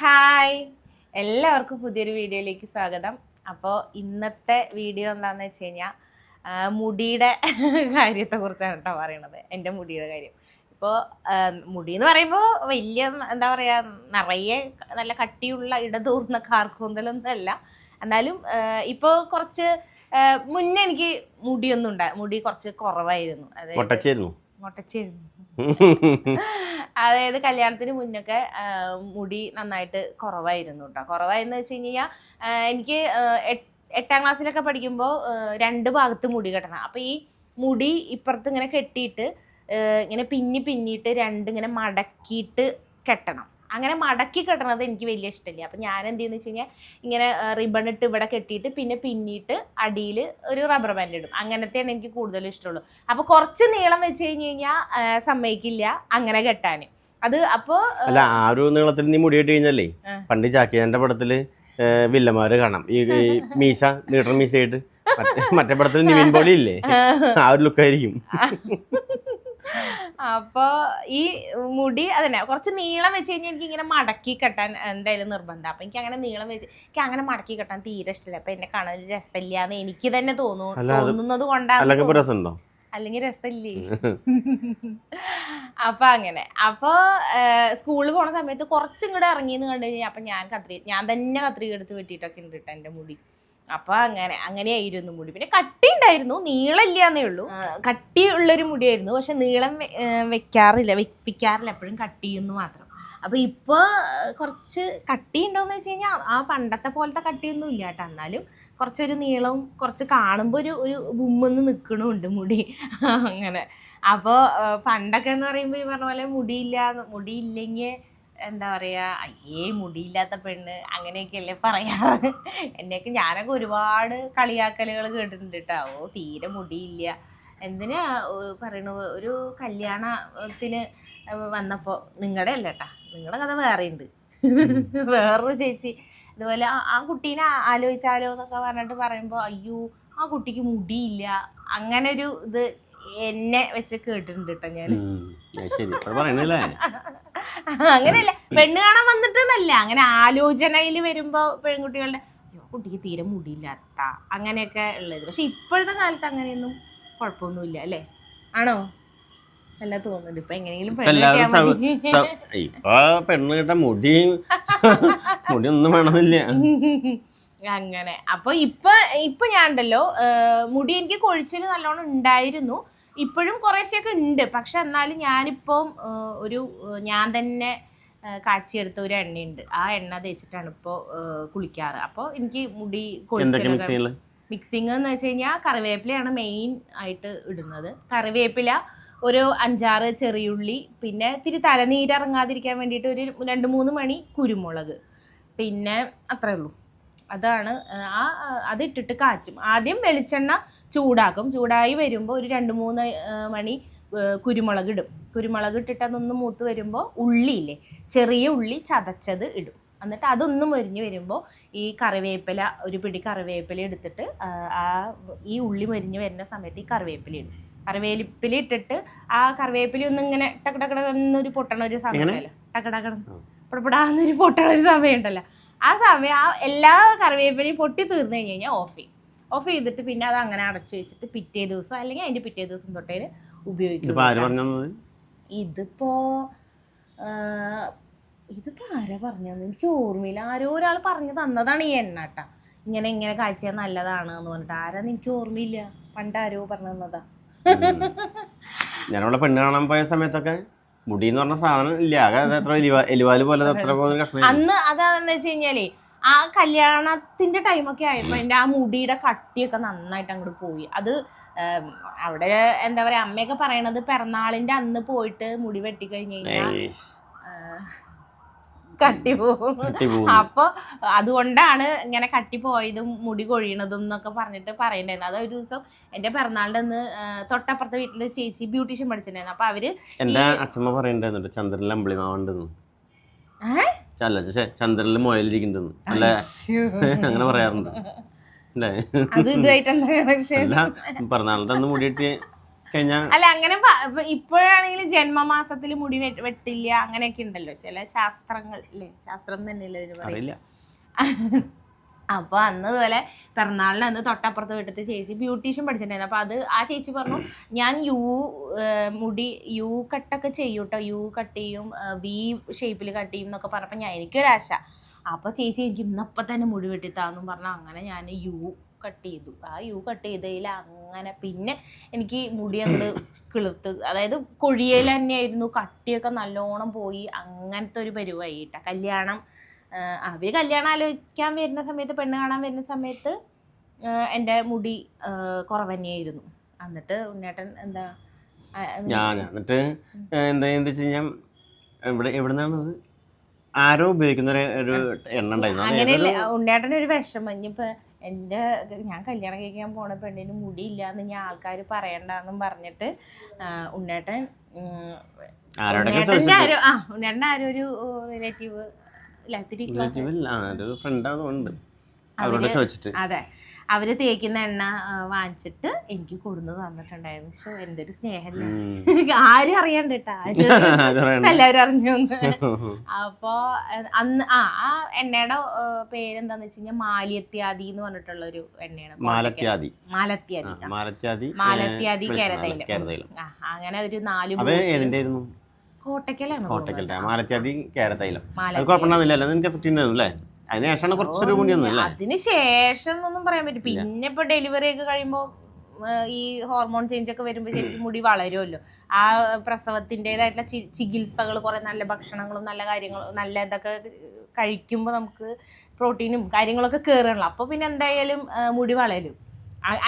Hi. എല്ലാവർക്കും പുതിയൊരു വീഡിയോയിലേക്ക് സ്വാഗതം. അപ്പോൾ ഇന്നത്തെ വീഡിയോ എന്താണെന്ന് വെച്ച് കഴിഞ്ഞാൽ മുടിയുടെ കാര്യത്തെക്കുറിച്ചാണ് കേട്ടോ പറയണത്. എന്റെ മുടിയുടെ കാര്യം. ഇപ്പോൾ മുടി എന്ന് പറയുമ്പോൾ വലിയ എന്താ പറയുക നിറയെ നല്ല കട്ടിയുള്ള ഇടതൂർന്ന കാർക്കൂന്തലൊന്നും അല്ല എന്നാലും ഇപ്പോൾ കുറച്ച് മുന്നേ എനിക്ക് മുടിയൊന്നും ഉണ്ടായി മുടി കുറച്ച് കുറവായിരുന്നു. അതായത് അതായത് കല്യാണത്തിന് മുന്നൊക്കെ മുടി നന്നായിട്ട് കുറവായിരുന്നു കേട്ടോ കുറവായിരുന്നു വെച്ച് കഴിഞ്ഞാൽ എനിക്ക് എട്ടാം ക്ലാസ്സിലൊക്കെ പഠിക്കുമ്പോൾ രണ്ട് ഭാഗത്ത് മുടി കെട്ടണം. അപ്പോൾ ഈ മുടി ഇപ്പുറത്ത് ഇങ്ങനെ കെട്ടിയിട്ട് ഇങ്ങനെ പിന്നി പിന്നിയിട്ട് രണ്ട് ഇങ്ങനെ മടക്കിയിട്ട് കെട്ടണം. അങ്ങനെ മടക്കി കെട്ടണത് എനിക്ക് വലിയ ഇഷ്ടമില്ല. അപ്പം ഞാൻ എന്ത് ചെയ്യുന്നത് വെച്ച് കഴിഞ്ഞാൽ ഇങ്ങനെ റിബൺ ഇട്ട് ഇവിടെ കെട്ടിയിട്ട് പിന്നെ പിന്നിട്ട് അടിയിൽ ഒരു റബ്ബർ ബാൻഡ് ഇടും. അങ്ങനത്തെയാണ് എനിക്ക് കൂടുതലും ഇഷ്ടമുള്ളൂ. അപ്പോൾ കുറച്ച് നീളം വെച്ച് കഴിഞ്ഞ് കഴിഞ്ഞാൽ സമ്മതിക്കില്ല അങ്ങനെ കെട്ടാൻ. അത് അപ്പോൾ അല്ല ആ ഒരു നീളത്തിൽ നീ മുടിയിട്ട് കഴിഞ്ഞല്ലേ. പണ്ട് ചാക്കിയാന്റെ പടത്തിൽ വില്ലന്മാർ വില്ലന്മാര് കാണാം. ഈ മീശ നീട്ടർ മീശയായിട്ട്. മറ്റേ മറ്റേ പടത്തിൽ നിവിൻ പോളി ഇല്ലേ ആ ഒരു ലുക്കായിരിക്കും അപ്പോ ഈ മുടി അതന്നെ കുറച്ച് നീളം വെച്ച് കഴിഞ്ഞാൽ എനിക്ക് ഇങ്ങനെ മടക്കി കെട്ടാൻ എന്തായാലും നിർബന്ധം. അപ്പൊ എനിക്ക് അങ്ങനെ നീളം വെച്ച് എനിക്ക് അങ്ങനെ മടക്കി കെട്ടാൻ തീരെ ഇഷ്ടമില്ല അപ്പൊ എന്നെ കാണാൻ ഒരു രസമില്ല എന്ന് എനിക്ക് തന്നെ തോന്നുന്നു തോന്നുന്നത് കൊണ്ടാണ് അല്ലെങ്കിൽ രസമില്ലേ? അപ്പൊ അങ്ങനെ. അപ്പൊ സ്കൂളിൽ പോണ സമയത്ത് കുറച്ചും കൂടെ ഇറങ്ങിയെന്ന് കണ്ടു കഴിഞ്ഞാൽ അപ്പൊ ഞാൻ കത്രി ഞാൻ തന്നെ കത്രിക എടുത്ത് വെട്ടിയിട്ടൊക്കെ ഉണ്ട് കേട്ടോ എന്റെ മുടി. അപ്പൊ അങ്ങനെ അങ്ങനെയായിരുന്നു മുടി. പിന്നെ കട്ടി ഉണ്ടായിരുന്നു നീളമില്ലാന്നേ ഉള്ളൂ. ആ, കട്ടി ഉള്ളൊരു മുടിയായിരുന്നു. പക്ഷെ നീളം വെക്കാറില്ല വെപ്പിക്കാറില്ല എപ്പോഴും കട്ടിയെന്ന് മാത്രം. അപ്പൊ ഇപ്പോൾ കുറച്ച് കട്ടി ഉണ്ടോന്ന് വെച്ച് കഴിഞ്ഞാൽ ആ പണ്ടത്തെ പോലത്തെ കട്ടിയൊന്നും ഇല്ല കേട്ടോ എന്നാലും കുറച്ചൊരു നീളവും കുറച്ച് കാണുമ്പോൾ ഒരു ഒരു ബുമ്മെന്ന് നിൽക്കണമുണ്ട് മുടി. അങ്ങനെ. അപ്പോൾ പണ്ടൊക്കെ എന്ന് പറയുമ്പോൾ ഈ പറഞ്ഞ പോലെ മുടിയില്ല മുടിയില്ലെങ്കിൽ എന്താ പറയുക അയ്യേ മുടിയില്ലാത്ത പെണ്ണ്. അങ്ങനെയൊക്കെയല്ലേ പറയാറ്. എന്നെയൊക്കെ ഞാനൊക്കെ ഒരുപാട് കളിയാക്കലുകൾ കേട്ടിട്ടുണ്ട് കേട്ടോ ഓ തീരെ മുടിയില്ല. എന്തിനാ പറയണു ഒരു കല്യാണത്തിന് വന്നപ്പോൾ നിങ്ങളുടെ അല്ല കേട്ടാ നിങ്ങളുടെ കഥ വേറെ ഉണ്ട് വേറൊരു ചേച്ചി. ഇതുപോലെ ആ- കുട്ടീനെ ആലോചിച്ചാലോ എന്നൊക്കെ പറഞ്ഞിട്ട് പറയുമ്പോൾ അയ്യോ ആ കുട്ടിക്ക് മുടിയില്ല. അങ്ങനെ ഒരു ഇത് എന്നെ വെച്ച് കേട്ടിട്ടുണ്ട് കേട്ടോ ഞാൻ അങ്ങനെയല്ല. പെണ്ണ് കാണാൻ വന്നിട്ടെന്നല്ല. അങ്ങനെ ആലോചനയിൽ വരുമ്പോ പെൺകുട്ടികളുടെ കുട്ടിക്ക് തീരെ മുടിയില്ലാത്ത അങ്ങനെയൊക്കെ ഉള്ളത്. പക്ഷെ ഇപ്പോഴത്തെ കാലത്ത് അങ്ങനെയൊന്നും കുഴപ്പമൊന്നുമില്ല അല്ലേ? ആണോ? അല്ല തോന്നുന്നുണ്ട് ഇപ്പൊ എങ്ങനെയെങ്കിലും ഇപ്പൊ പെണ്ണ് കേട്ട മുടി മുടി ഒന്നും വേണമെന്നില്ല. അങ്ങനെ. അപ്പൊ ഇപ്പൊ ഇപ്പൊ ഞാൻ ഉണ്ടല്ലോ മുടി എനിക്ക് കൊഴിച്ചിൽ നല്ലോണം ഉണ്ടായിരുന്നു. ഇപ്പോഴും കുറേശ്ശെയൊക്കെ ഉണ്ട്. പക്ഷെ എന്നാലും ഞാനിപ്പം ഒരു ഞാൻ തന്നെ കാച്ചിയെടുത്ത ഒരു എണ്ണയുണ്ട്. ആ എണ്ണ തേച്ചിട്ടാണ് ഇപ്പോൾ കുളിക്കാറ്. അപ്പോൾ എനിക്ക് മുടി കൊഴിച്ചിലൊക്കെ മിക്സിങ് എന്ന് വെച്ച് കഴിഞ്ഞാൽ കറിവേപ്പിലയാണ് മെയിൻ ആയിട്ട് ഇടുന്നത്. കറിവേപ്പില ഒരു അഞ്ചാറ് ചെറിയുള്ളി പിന്നെ ഇത്തിരി തലനീരിറങ്ങാതിരിക്കാൻ വേണ്ടിയിട്ട് ഒരു രണ്ട് മൂന്ന് മണി കുരുമുളക്. പിന്നെ അത്രേ ഉള്ളൂ. അതാണ് ആ അതിട്ടിട്ട് കാച്ചും. ആദ്യം വെളിച്ചെണ്ണ ചൂടാക്കും. ചൂടായി വരുമ്പോൾ ഒരു രണ്ട് മൂന്ന് മണി കുരുമുളക് ഇടും. കുരുമുളക് ഇട്ടിട്ട് അതൊന്ന് മൂത്ത് വരുമ്പോൾ ഉള്ളിയില്ലേ ചെറിയ ഉള്ളി ചതച്ചത് ഇടും. എന്നിട്ട് അതൊന്നും മൊരിഞ്ഞ് വരുമ്പോൾ ഈ കറിവേപ്പില ഒരു പിടി കറിവേപ്പില എടുത്തിട്ട് ആ ഈ ഉള്ളി മൊരിഞ്ഞ് വരുന്ന സമയത്ത് ഈ കറിവേപ്പില ഇടും. കറിവേപ്പില ഇട്ടിട്ട് ആ കറിവേപ്പില ഒന്ന് ഇങ്ങനെ ടക്കടക്കടന്നൊരു പൊട്ടണ ഒരു സമയമല്ലോ ടക്കടക്കട ഉം. പടപടാന്നൊരു പൊട്ടണ ഒരു സമയം ഉണ്ടല്ലോ. ആ സമയം ആ എല്ലാ കറിവേപ്പിലയും പൊട്ടി തീർന്നു കഴിഞ്ഞ് കഴിഞ്ഞാൽ ഓഫ് ചെയ്യും. ഓഫ് ചെയ്തിട്ട് പിന്നെ അത് അങ്ങനെ അടച്ചു വെച്ചിട്ട് പിറ്റേ ദിവസം അല്ലെങ്കിൽ അതിന്റെ പിറ്റേ ദിവസം തൊട്ടേ ഉപയോഗിക്കും ഇതിപ്പോ ഇതിപ്പോ ആരാ പറഞ്ഞത് എനിക്ക് ഓർമ്മയില്ല. ആരോ ഒരാൾ പറഞ്ഞു തന്നതാണ് ഈ എണ്ണ കേട്ടാ. ഇങ്ങനെ ഇങ്ങനെ കാഴ്ച നല്ലതാണ് എന്ന് പറഞ്ഞിട്ട്. ആരാന്ന് എനിക്ക് ഓർമ്മയില്ല. പണ്ട് ആരോ പറഞ്ഞു തന്നതാ. ഞാനവിടെ പെണ്ണ് കാണാൻ പോയ സമയത്തൊക്കെ മുടി എന്ന് പറഞ്ഞ സാധനം ഇല്ല. എത്ര എലിവാ എലിവാൽ പോലെ എത്ര കഷ്ണം അന്ന് അതാന്ന് വെച്ച് കഴിഞ്ഞാലേ ആ കല്യാണത്തിന്റെ ടൈമൊക്കെ ആയപ്പോ എന്റെ ആ മുടിയുടെ കട്ടിയൊക്കെ നന്നായിട്ട് അങ്ങോട്ട് പോയി. അത് അവിടെ എന്താ പറയാ അമ്മയൊക്കെ പറയണത് പിറന്നാളിന്റെ അന്ന് പോയിട്ട് മുടി വെട്ടിക്കഴിഞ്ഞ് കഴിഞ്ഞാൽ കട്ടി. അപ്പൊ അതുകൊണ്ടാണ് ഇങ്ങനെ കട്ടി പോയതും മുടി കൊഴിയണതും എന്നൊക്കെ പറഞ്ഞിട്ട് പറയണ്ടായിരുന്നു അത് ഒരു ദിവസം എന്റെ പിറന്നാളിന്റെ അന്ന് തൊട്ടപ്പുറത്തെ വീട്ടിൽ ചേച്ചി ബ്യൂട്ടീഷ്യൻ പഠിച്ചിട്ടുണ്ടായിരുന്നു. അപ്പൊ അവർ എന്റെ അച്ഛമ്മ പറയണ്ടായിരുന്നു ചന്ദ്രനിൽ അമ്പിളിമാവുണ്ടെന്ന് ഏ? അല്ല ചെ ചന്ദ്രനിൽ മുയലിരിക്കുന്നുണ്ടെന്ന്. അല്ല അങ്ങനെ പറയാറുണ്ട്. അത് അല്ല പിറന്നാളിന്റെ അന്ന് അല്ല അങ്ങനെ ഇപ്പോഴാണെങ്കിൽ ജന്മമാസത്തിൽ മുടി വെട്ടില്ല അങ്ങനെയൊക്കെ ഉണ്ടല്ലോ. ചില ശാസ്ത്രങ്ങൾ അല്ലേ ശാസ്ത്രം തന്നെയല്ലേ ഇതിന് പറയും. അറിയില്ല. അപ്പോൾ അന്ന് ഇതുപോലെ പിറന്നാളിന് അന്ന് തൊട്ടപ്പുറത്ത് വീട്ടിലത്തെ ചേച്ചി ബ്യൂട്ടീഷ്യൻ പഠിച്ചിട്ടുണ്ടായിരുന്നു. അപ്പോൾ അത് ആ ചേച്ചി പറഞ്ഞു ഞാൻ യു മുടി യു കട്ടൊക്കെ ചെയ്യും കേട്ടോ യു കട്ട് ചെയ്യും വി ഷേപ്പിൽ കട്ട് ചെയ്യും എന്നൊക്കെ പറഞ്ഞപ്പോൾ ഞാൻ എനിക്കൊരാശ. അപ്പോൾ ചേച്ചി എനിക്ക് ഇന്നപ്പം തന്നെ മുടി വെട്ടിത്താന്നും പറഞ്ഞു അങ്ങനെ ഞാൻ യു കട്ട് ചെയ്തു. ആ യു കട്ട് ചെയ്തതിൽ അങ്ങനെ പിന്നെ എനിക്ക് മുടി അങ്ങോട്ട് കിളിർത്ത് അതായത് കൊഴിയൽ തന്നെയായിരുന്നു. കട്ടിയൊക്കെ നല്ലോണം പോയി. അങ്ങനത്തെ ഒരു പരിവായി കേട്ടോ കല്യാണം അവർ അവർ കല്യാണം ആലോചിക്കാൻ വരുന്ന സമയത്ത് പെണ്ണ് കാണാൻ വരുന്ന സമയത്ത് എന്റെ മുടി കുറവന്നെയായിരുന്നു എന്നിട്ട് ഉണ്ണേട്ടൻ എന്താ ഞാൻ എന്നിട്ട് എന്താ എന്താ വെച്ച് കഴിഞ്ഞാൽ ഇവിടെ എവിടുന്നാണ് ആരോ ഉപയോഗിക്കുന്ന ഒരു എണ്ണ ഉണ്ടായിരുന്നു. ഉണ്ണേട്ടൻ ഒരു വിഷമം. ഇനിയിപ്പോ എന്റെ ഞാൻ കല്യാണം കഴിക്കാൻ പോണ പെണ്ണിന് മുടി ഇല്ലാന്ന് ഞാൻ ആൾക്കാർ പറയണ്ടെന്നും പറഞ്ഞിട്ട് ഉണ്ണേട്ടൻ ഉണ്ണേട്ടന്റെ ആരോ ആ ഉണ്ണേട്ടന്റെ ആരോ ഒരു റിലേറ്റീവ് ഇല്ല ഇത്തിരി ക്ലോസ് അവരോട് ചോദിച്ചിട്ട്. അതെ. അവർ തേക്കുന്ന എണ്ണ വാങ്ങിച്ചിട്ട് എനിക്ക് കൊടുന്ന് തന്നിട്ടുണ്ടായിരുന്നു. പക്ഷെ എന്തൊരു സ്നേഹല്ലേ. ഉം. ആരും അറിയണ്ട. എല്ലാവരും അറിഞ്ഞു അപ്പോ അന്ന് ആ ആ എണ്ണയുടെ പേരെന്താന്ന് വെച്ച് കഴിഞ്ഞാൽ മാലിയത്യാദി എന്ന് പറഞ്ഞിട്ടുള്ള ഒരു എണ്ണയാണ് മാലത്യാദി. മാലത്യാദി. മാലത്യാദി കേരളത്തിലും. അങ്ങനെ ഒരു നാല് കോട്ടയ്ക്കലാണ് കോട്ടക്കൽ മാലത്യാദി കേരതൈലം അത് മാലത്യാദി. നിനക്ക് എഫക്റ്റ് ഉണ്ടായിരുന്നു അല്ലേ? അതിന് ശേഷമാണ് കുറച്ചൊരു കൂടി ഒന്നും എന്നൊന്നും പറയാൻ പറ്റും പിന്നെ ഇപ്പൊ ഡെലിവറി ഒക്കെ കഴിയുമ്പോ ഈ ഹോർമോൺ ചേഞ്ച് ഒക്കെ വരുമ്പോൾ ശരിക്കും മുടി വളരുമല്ലോ. ആ പ്രസവത്തിന്റെതായിട്ടുള്ള ചികിത്സകൾ കുറെ നല്ല ഭക്ഷണങ്ങളും നല്ല കാര്യങ്ങളും നല്ല ഇതൊക്കെ കഴിക്കുമ്പോൾ നമുക്ക് പ്രോട്ടീനും കാര്യങ്ങളൊക്കെ കയറണല്ലോ അപ്പോൾ പിന്നെ എന്തായാലും മുടി വളരും.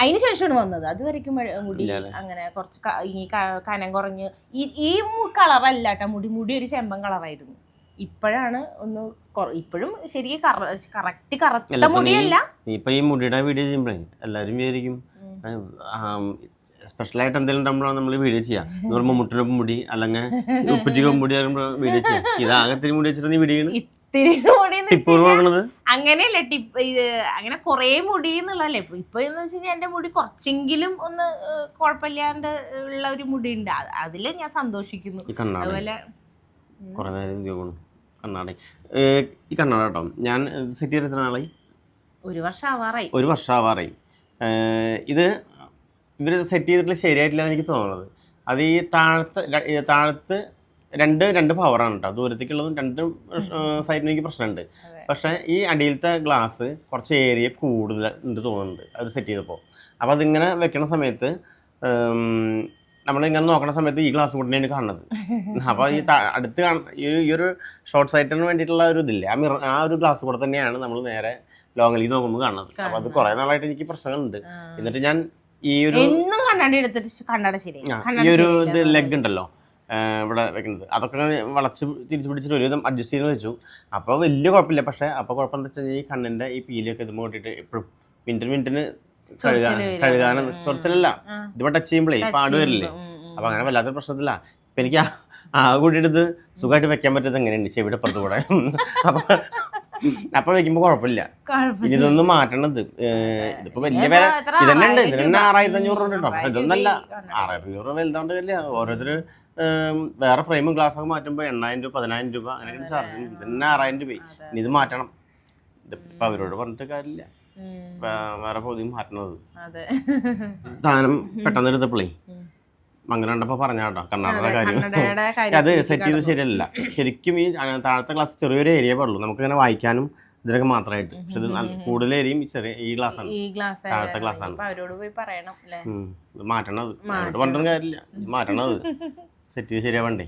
അതിന് ശേഷമാണ് വന്നത്. അതുവരെയ്ക്കും മുടി അങ്ങനെ കുറച്ച് ഇനി ഈ കനം കുറഞ്ഞ്. ഈ ഈ കളറല്ല കേട്ടോ മുടി. മുടി ഒരു ചെമ്പൻ കളറായിരുന്നു ഇപ്പോഴാണ് ഒന്ന് ഇപ്പോഴും ശരിക്കും കറക്റ്റ് നീ- മുടിയല്ല. ഇപ്പൊ ഈ മുടിയുടെ വീഡിയോ ചെയ്യുമ്പോഴേ എല്ലാവരും വിചാരിക്കും സ്പെഷ്യലായിട്ട് എന്തെങ്കിലും ഉണ്ടാകുമ്പോഴാണ് നമ്മൾ വീഡിയോ ചെയ്യാം. എന്ന് പറയുമ്പോൾ മുട്ടിനൊപ്പം മുടി അല്ലെങ്കിൽ ഉപ്പറ്റിക്കൊപ്പം മുടി വീഡിയോ ചെയ്യാം. ഇതാകെ ഇത്തിരി മുടി വെച്ചിട്ട് നീ വീഡിയോ ചെയ്യണം. അങ്ങനെയല്ല ടിപ്പ് ഇത് അങ്ങനെ കൊറേ മുടി എന്നുള്ളതല്ലേ. ഇപ്പൊ ഇപ്പൊ എന്ന് വെച്ചാൽ എന്റെ മുടി കുറച്ചെങ്കിലും ഒന്ന് കുഴപ്പമില്ലാണ്ട് ഉള്ള ഒരു മുടി ഉണ്ട് അതിൽ ഞാൻ സന്തോഷിക്കുന്നു. അതുപോലെ കുറെ നേരം കണ്ണാടി. ഈ കണ്ണാട കേട്ടോ ഞാൻ സെറ്റ് ചെയ്ത് എത്ര നാളായി? ഒരു വർഷം ആവാറായി ഒരു വർഷം ആവാറായി ഏ, ഇത് ഇവർ സെറ്റ് ചെയ്തിട്ട് ശരിയായിട്ടില്ല എന്ന് എനിക്ക് തോന്നുന്നത്. അത് ഈ താഴത്ത് താഴത്ത് രണ്ട് രണ്ട് പവറാണ് കേട്ടോ. ദൂരത്തേക്കുള്ളതും രണ്ട് സൈഡിനും എനിക്ക് പ്രശ്നമുണ്ട്. പക്ഷേ ഈ അടിയിലത്തെ ഗ്ലാസ് കുറച്ച് ഏരിയ കൂടുതൽ ഉണ്ട് തോന്നുന്നുണ്ട് അത് സെറ്റ് ചെയ്തപ്പോൾ അപ്പോൾ അതിങ്ങനെ വെക്കണ സമയത്ത് നമ്മളിങ്ങനെ നോക്കുന്ന സമയത്ത് ഈ ഗ്ലാസ് കൂടെ എനിക്ക് കാണുന്നത്. അപ്പോൾ ഈ അടുത്ത് ഈ ഒരു- ഷോർട്ട് സൈറ്റിന് വേണ്ടിയിട്ടുള്ള ഒരു ഇതില്ലേ? ആ മിറ ആ ഒരു ഗ്ലാസ് കൂടെ തന്നെയാണ് നമ്മൾ നേരെ ലോങ്ങിലേക്ക് നോക്കുമ്പോൾ കാണുന്നത്. അപ്പോൾ അത് കുറേ നാളായിട്ട് എനിക്ക് പ്രശ്നങ്ങളുണ്ട്. എന്നിട്ട് ഞാൻ ഈ ഒരു എന്നും കണ്ണാടി എടുത്തിട്ട് ശ- ശരി ഈ ഒരു ഇത് ലെഗ് ഉണ്ടല്ലോ. ഇവിടെ വെക്കുന്നത്. അതൊക്കെ വളച്ച് തിരിച്ചു പിടിച്ചിട്ട് ഒരുവിധം അഡ്ജസ്റ്റ് ചെയ്ത് വെച്ചു. അപ്പോൾ വലിയ കുഴപ്പമില്ല. പക്ഷേ അപ്പോൾ കുഴപ്പം എന്താ വെച്ച് ഈ കണ്ണിന്റെ ഈ പീലിയൊക്കെ ഇതുമ്പോൾ കൂട്ടിയിട്ട് എപ്പോഴും മിനിറ്റിന് മിനിറ്റിന് കഴുകാൻ. കഴുകാനും. ചൊറിച്ചിലല്ല. ഇതിപ്പോ ടച്ച് ചെയ്യുമ്പോഴേ പാട് വരില്ലേ? ഉം, ഉം. അങ്ങനെ വല്ലാത്ത പ്രശ്നത്തില്ല ഇപ്പൊ എനിക്ക് ആ- കൂടി എടുത്ത് സുഖമായിട്ട് വെക്കാൻ പറ്റുന്നത് എങ്ങനെയുണ്ട്? ചെവിയുടെ പുറത്തു കൂടെ. അപ്പൊ അപ്പൊ വെക്കുമ്പോ കുഴപ്പമില്ല. ഇതൊന്നും മാറ്റണത്. ഇതിപ്പോ വലിയ വില? ഇതന്നെ ഉണ്ട്. ഇതിന്. ആറായിരത്തി അഞ്ഞൂറ് രൂപ കേട്ടോ. ആറായിരം ഇതൊന്നല്ല. ആറായിരത്തി അഞ്ഞൂറ് രൂപ വലുതാണ്ട് വലിയ ഓരോരുത്തർ വേറെ ഫ്രെയിമും ഗ്ലാസ് ഒക്കെ മാറ്റുമ്പോൾ എണ്ണായിരം രൂപ പതിനായിരം രൂപ അങ്ങനെയാണ് ചാർജ് ഇതിന് ആറായിരം രൂപ. ഇനി ഇത് മാറ്റണം. ഇതിപ്പോ അവരോട് പറഞ്ഞിട്ട് കാര്യമില്ല. വേറെ പൊതിയും മാറ്റണത് അതെ. സാധനം പെട്ടെന്ന് എടുത്തപ്പോഴേ ഉം. അങ്ങനെ ഉണ്ടപ്പോ പറഞ്ഞാട്ടോ കർണാടക കാര്യം. അത് സെറ്റ് ചെയ്ത് ശരിയല്ല. ശരിക്കും ഈ താഴത്തെ ക്ലാസ് ചെറിയൊരു ഏരിയ പാടുള്ളൂ നമുക്ക് ഇങ്ങനെ വായിക്കാനും ഇതിനൊക്കെ മാത്രമായിട്ട്. പക്ഷെ ഇത് കൂടുതൽ ഏരിയയും ഈ ചെറിയ ഈ ഗ്ലാസ് ആണ്. ഗ്ലാസ് താഴത്തെ ക്ലാസ് ആണ്. അപ്പൊ അവരോട് പോയി പറയണം മാറ്റണത്. അവരോട് പറഞ്ഞിട്ടും കാര്യമില്ല. മാറ്റണത്. സെറ്റ് ചെയ്ത് ശരിയാവണ്ടേ.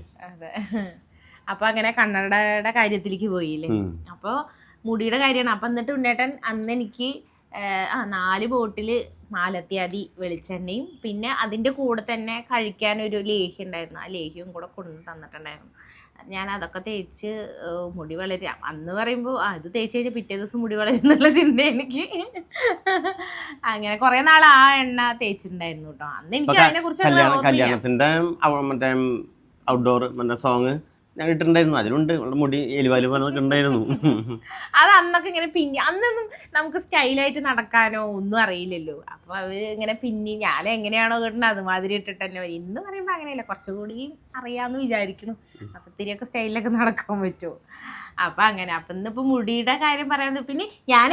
അപ്പൊ അങ്ങനെ കണ്ണടയുടെ കാര്യത്തിലേക്ക് പോയില്ലേ? ഉം. മുടിയുടെ കാര്യമാണ്. അപ്പം എന്നിട്ട് ഉണ്ണേട്ടൻ അന്ന് എനിക്ക് ആ നാല് ബോട്ടിൽ മാലത്യാദി വെളിച്ചെണ്ണയും പിന്നെ അതിന്റെ കൂടെ തന്നെ കഴിക്കാൻ ഒരു ലേഹ്യം ഉണ്ടായിരുന്നു. ആ ലേഹിയും കൂടെ കൊണ്ടു തന്നിട്ടുണ്ടായിരുന്നു. ഞാൻ അതൊക്കെ തേച്ച് മുടി വളരുക അന്ന് പറയുമ്പോൾ ആ ഇത് തേച്ച് കഴിഞ്ഞാൽ പിറ്റേ ദിവസം മുടി വളരും എന്നുള്ള ചിന്ത എനിക്ക്. അങ്ങനെ കുറേ നാൾ ആ എണ്ണ തേച്ചിട്ടുണ്ടായിരുന്നു കേട്ടോ. അന്ന് എനിക്ക് അതിനെ കുറിച്ച് മറ്റേ ഔട്ട്ഡോർ മറ്റേ സോങ് ഞാൻ മുടി ഉണ്ടായിരുന്നു. അത് അന്നൊക്കെ ഇങ്ങനെ പിന്നി അന്നൊന്നും നമുക്ക് സ്റ്റൈലായിട്ട് നടക്കാനോ ഒന്നും അറിയില്ലല്ലോ. അപ്പൊ അവർ ഇങ്ങനെ പിന്നി ഞാൻ എങ്ങനെയാണോ കിട്ടുന്നത് അതുമാതിരി ഇട്ടിട്ട് ഇന്ന് പറയുമ്പോ അങ്ങനെയല്ല. കുറച്ചുകൂടി അറിയാന്ന് വിചാരിക്കണം അപ്പൊ ഇത്തിരിയൊക്കെ സ്റ്റൈലിലൊക്കെ നടക്കാൻ പറ്റുമോ? അപ്പൊ അങ്ങനെ അപ്പം ഇന്നിപ്പോൾ മുടിയുടെ കാര്യം പറയുന്നത് പിന്നെ ഞാൻ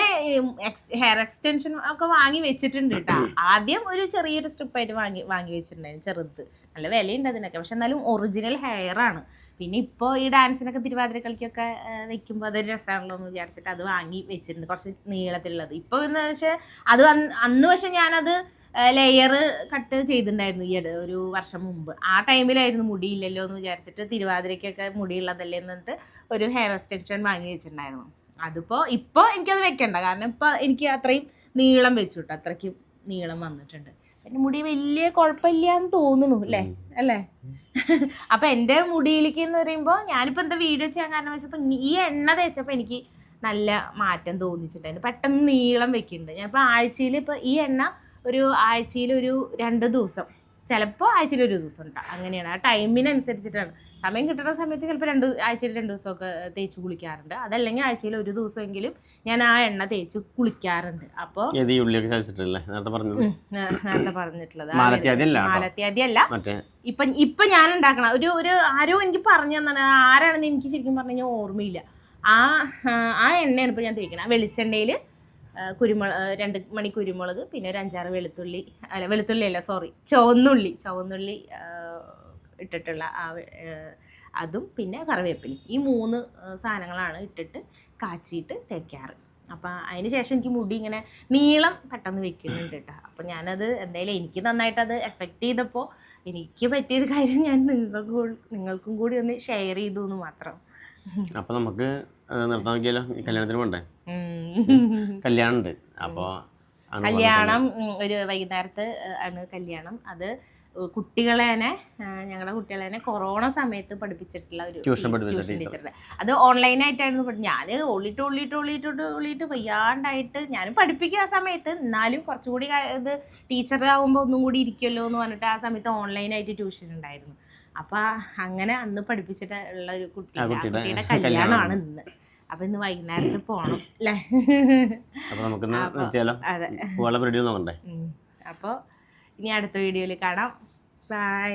ഹെയർ എക്സ്റ്റൻഷൻ ഒക്കെ വാങ്ങി വെച്ചിട്ടുണ്ട് കേട്ടോ ആദ്യം ഒരു ചെറിയൊരു സ്ട്രിപ്പായിട്ട് വാങ്ങി വാങ്ങി വെച്ചിട്ടുണ്ടായിരുന്നു ചെറുത്. നല്ല വിലയുണ്ട് അതിനൊക്കെ. പക്ഷെ എന്നാലും ഒറിജിനൽ ഹെയർ ആണ്. പിന്നെ ഇപ്പോൾ ഈ ഡാൻസിനൊക്കെ തിരുവാതിര കളിക്കൊക്കെ വെക്കുമ്പോൾ അതൊരു രസമാണല്ലോ എന്ന് വിചാരിച്ചിട്ട് അത് വാങ്ങി വെച്ചിട്ടുണ്ട്. കുറച്ച് നീളത്തിലുള്ളത്. ഇപ്പോൾ എന്ന് വെച്ചാൽ അത് അന്ന് പക്ഷെ ഞാനത് ലെയർ കട്ട് ചെയ്തിട്ടുണ്ടായിരുന്നു ഈ ഇട ഒരു വർഷം മുമ്പ്. ആ ടൈമിലായിരുന്നു മുടിയില്ലല്ലോ എന്ന് വിചാരിച്ചിട്ട് തിരുവാതിരയ്ക്കൊക്കെ മുടിയുള്ളതല്ലേ എന്നിട്ട് ഒരു ഹെയർ എക്സ്റ്റൻഷൻ വാങ്ങി വെച്ചിട്ടുണ്ടായിരുന്നു. അതിപ്പോൾ ഇപ്പോൾ എനിക്കത് വെക്കണ്ട. കാരണം ഇപ്പോൾ എനിക്ക് അത്രയും നീളം വെച്ചു കിട്ടും അത്രയ്ക്കും നീളം വന്നിട്ടുണ്ട്. എന്റെ മുടി വലിയ കുഴപ്പമില്ല എന്ന് തോന്നുന്നു അല്ലേ? അല്ലേ? അപ്പൊ എന്റെ മുടിയിലേക്ക് എന്ന് പറയുമ്പോൾ ഞാനിപ്പോൾ എന്താ വീഡിയോ ചെയ്യാൻ കാരണം വെച്ചപ്പോൾ ഈ എണ്ണ തേച്ചപ്പോൾ എനിക്ക് നല്ല മാറ്റം തോന്നിച്ചിട്ടുണ്ടായിരുന്നു. പെട്ടെന്ന് നീളം വെക്കുന്നുണ്ട്. ഞാനിപ്പോൾ ആഴ്ചയിൽ ഇപ്പോൾ ഈ എണ്ണ ഒരു ആഴ്ചയിൽ ഒരു രണ്ട് ദിവസം. ചിലപ്പോൾ ആഴ്ചയിൽ ഒരു ദിവസം ഉണ്ടാവും അങ്ങനെയാണ്. ആ ടൈമിനനുസരിച്ചിട്ടാണ്. സമയം കിട്ടുന്ന സമയത്ത് ചിലപ്പോൾ രണ്ട് ആഴ്ചയിൽ രണ്ട് ദിവസമൊക്കെ തേച്ച് കുളിക്കാറുണ്ട്. അതല്ലെങ്കിൽ ആഴ്ചയിൽ ഒരു ദിവസമെങ്കിലും ഞാൻ ആ എണ്ണ തേച്ച് കുളിക്കാറുണ്ട്. അപ്പോൾ നേരത്തെ പറഞ്ഞിട്ടുള്ളത്. മാലത്യാദി അല്ല ഇപ്പൊ ഇപ്പൊ ഞാൻ ഉണ്ടാക്കണം ഒരു ഒരു ആരോ എനിക്ക് പറഞ്ഞു തന്നെ ആരാണെന്ന് എനിക്ക് ശരിക്കും പറഞ്ഞു കഴിഞ്ഞാൽ ഓർമ്മയില്ല. ആ ആ, ആ എണ്ണയാണ് ഇപ്പൊ ഞാൻ തേക്കണം. വെളിച്ചെണ്ണയിൽ കുരുമുളക് രണ്ട് മണി കുരുമുളക് പിന്നെ ഒരു അഞ്ചാറ് വെളുത്തുള്ളി അല്ല വെളുത്തുള്ളി അല്ല സോറി ചുവന്നുള്ളി ചുവന്നുള്ളി ഇട്ടിട്ടുള്ള ആ അതും പിന്നെ കറിവേപ്പിലി ഈ മൂന്ന് സാധനങ്ങളാണ് ഇട്ടിട്ട് കാച്ചിയിട്ട് തേക്കാറ്. അപ്പം അതിന് ശേഷം എനിക്ക് മുടി ഇങ്ങനെ നീളം പെട്ടെന്ന് വെക്കുന്നുണ്ട് കേട്ടോ അപ്പം ഞാനത് എന്തായാലും എനിക്ക് നന്നായിട്ട് അത് എഫക്റ്റ് ചെയ്തപ്പോൾ എനിക്ക് പറ്റിയൊരു കാര്യം ഞാൻ നിങ്ങൾക്കും നിങ്ങൾക്കും കൂടി ഒന്ന് ഷെയർ ചെയ്തു എന്ന് മാത്രം. അപ്പോൾ നമുക്ക് നിർത്താൻ നോക്കിയാലോ ഈ കല്യാണത്തിന് പോണ്ടേ? ഉം. കല്യാണം ഉണ്ട് അപ്പൊ കല്യാണം ഒരു വൈകുന്നേരത്ത് ആണ് കല്യാണം. അത് കുട്ടികളെ തന്നെ ഞങ്ങളുടെ കുട്ടികളെ തന്നെ കൊറോണ സമയത്ത് പഠിപ്പിച്ചിട്ടുള്ള ഒരു ട്യൂഷൻ. ടീച്ചറുടെ അത് ഓൺലൈനായിട്ടായിരുന്നു പഠിച്ചത് ഞാൻ ഒള്ളിട്ട് ഒള്ളിട്ട് ഒള്ളിട്ട് ഒള്ളിട്ട് വയ്യാണ്ടായിട്ട് ഞാനും പഠിപ്പിക്കും ആ സമയത്ത്. എന്നാലും കുറച്ചുകൂടി ഇത് ടീച്ചറാകുമ്പോൾ ഒന്നും കൂടി ഇരിക്കുമല്ലോ എന്ന് പറഞ്ഞിട്ട് ആ സമയത്ത് ഓൺലൈനായിട്ട് ട്യൂഷൻ ഉണ്ടായിരുന്നു. അപ്പൊ അങ്ങനെ അന്ന് പഠിപ്പിച്ചിട്ടുള്ള ഒരു കുട്ടിയുടെ കല്യാണമാണ് ഇന്ന്. അപ്പൊ ഇന്ന് വൈകുന്നേരത്ത് പോണം അല്ലേ അപ്പൊ നമുക്കിന്ന് അപ്പൊ- നിർത്തിയാലോ അതെ പൂവള പരിപാടി നോക്കണ്ടേ അപ്പോൾ ഇനി അടുത്ത വീഡിയോയിൽ കാണാം ബൈ